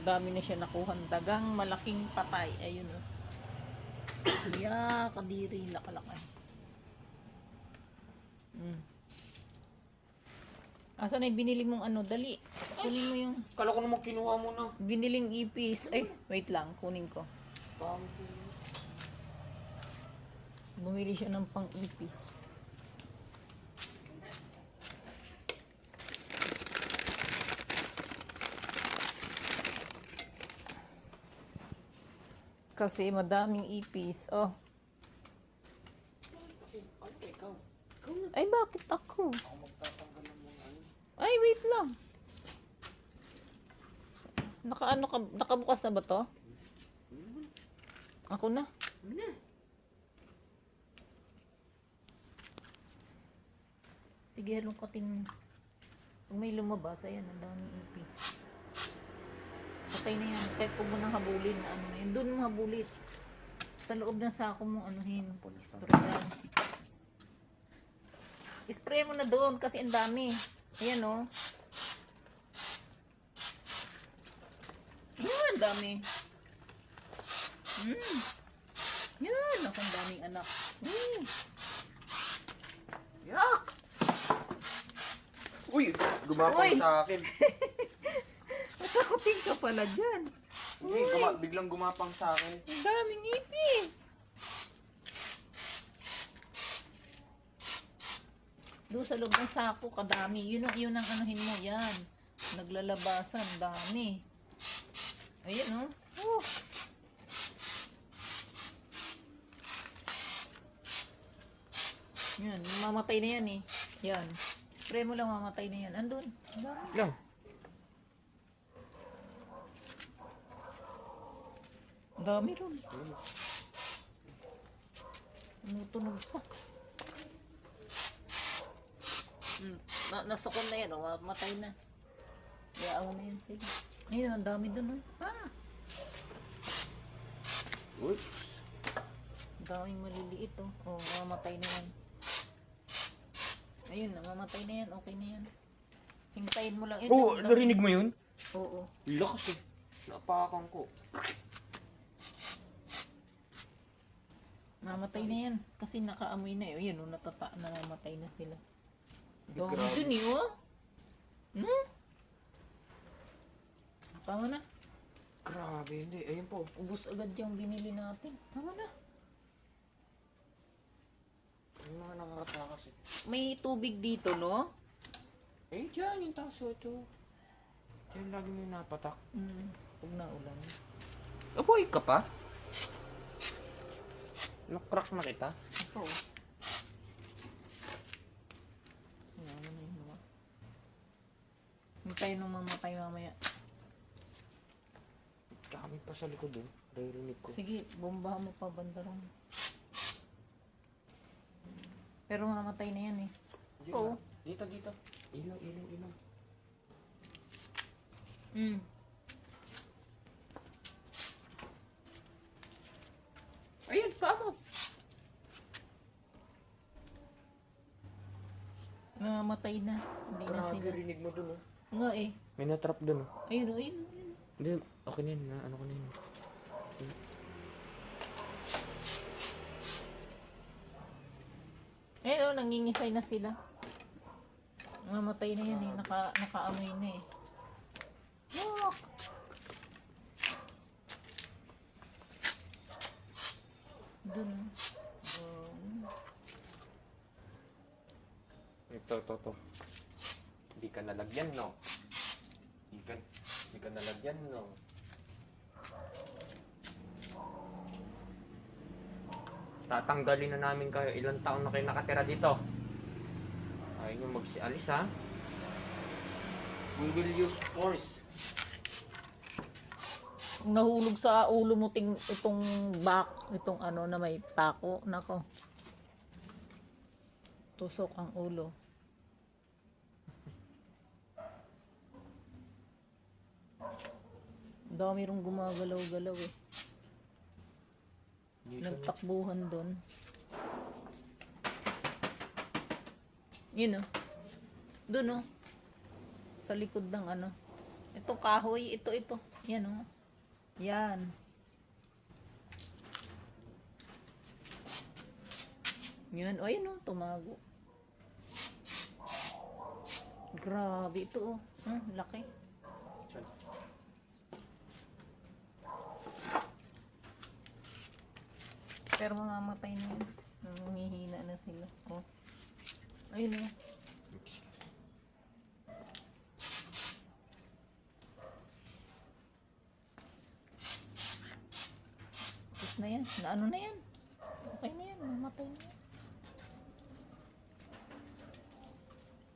Madami na siya nakuha. Dagang malaking patay. Ayun o. Yeah, kadiri. Lakalakay. Mm. Asan na yung binili mong ano? Dali. Kunin mo yung Kala ko naman kinuha mo na. biniling ipis. Ay, wait lang. Kunin ko. Bumili siya ng pang ipis. Kasi madaming ipis. Oh. Ay, bakit ako? Ay, wait lang. Nakaano ka, nakabukas na ba to? Ako na. Sige, halongkatin mo. Pag may lumabas, ayan, ang daming ipis. Patay na yan. Kahit huwag mo nang habulin na ano na yun. Doon mo habulit. Sa loob ng sako mo, anuhin. Spray yan. Spray mo na doon kasi ang dami. Ayan oh. Yan, dami. Mm. Yan, ako ang daming anak. Mm. Yak! Uy! Gumapang Uy! sa akin. Nakakuting ka pala dyan. Hindi, guma- biglang gumapang sa akin. Ang daming ipis. Doon sa loob ng sako, kadami. Yun ang, yun ang anuhin mo, yan. Naglalabasan, dami. Ayan, oh. Oh. Yan, mamatay na yan eh. Yan. Spray mo lang mamatay na yan. Andun. Ang dami. Lang. Ang dami ron. Tumutunog pa. Hmm. Na nasakon na yan, oh. matay na. Yaawa na yan, sige. Ayun, ang dami dun, oh. Ah! Oops. Ang daming maliliit, oh. Oh, mamatay na yan. Ayun, namamatay na yan. Okay na yan. Hintayin mo lang. Ito, Oh, ang dami. narinig mo yun? Oo. Lakas eh. Napakan ko. Mamatay na yan. Kasi nakaamoy na eh. Yun, oh, natata, namamatay na sila. Dami grabe. dun eh, oh. Hmm? Tama na. Grabe, hindi. Ayun po. Ubus agad yung binili natin. Tama na. Yung mga nakakatakas eh. May tubig dito, no? Eh, dyan yung taso ito. Diyan lagi yung napatak. Hmm. Huwag na ulan. Aboy ka pa? Nakrack na kita. Ito. Ano na yun, no? Hintayin nung mamatay mamaya. Dami pa sa likod eh. Naririnig ko. Sige, bombahan mo pa bandarong. Pero mamatay na yan eh. Dito, Oo. Dito, dito. Ilaw, ilaw, ilaw. Hmm. Ayun, pa mo. Namamatay na. Hindi na Grabe, sila. rinig mo dun oh. Nga eh. May natrap dun oh. Ayun, oh, ayun, ayun. Hindi, okay na yun. Na, ano ko na yun. Ayun, oh, nangingisay na sila. Mamatay na yan eh. Naka, nakaamoy na eh. Look! Dun. Dun. Ito, ito, ito. Hindi ka nalagyan, no? Hindi ka, hindi ka nalagyan, no? Tatanggalin na namin kayo. Ilang taon na kayo nakatira dito? Ayaw nyo magsialis, ha? We will use force. Kung nahulog sa ulo mo ting itong back, itong ano na may pako, nako. Tusok ang ulo. Dami rong gumagalaw-galaw eh. Nagtakbuhan doon. Yun oh. Doon oh. Sa likod ng ano. Ito kahoy, ito ito. Yan o. Yan. Yan. O, yan o. Tumago. Grabe ito o. Hmm, laki. Pero mamamatay na yan. Nangihina na sila. Oh. Ayun o. Tapos na yan. Na ano na yan. Okay na yan. Mamatay na yan.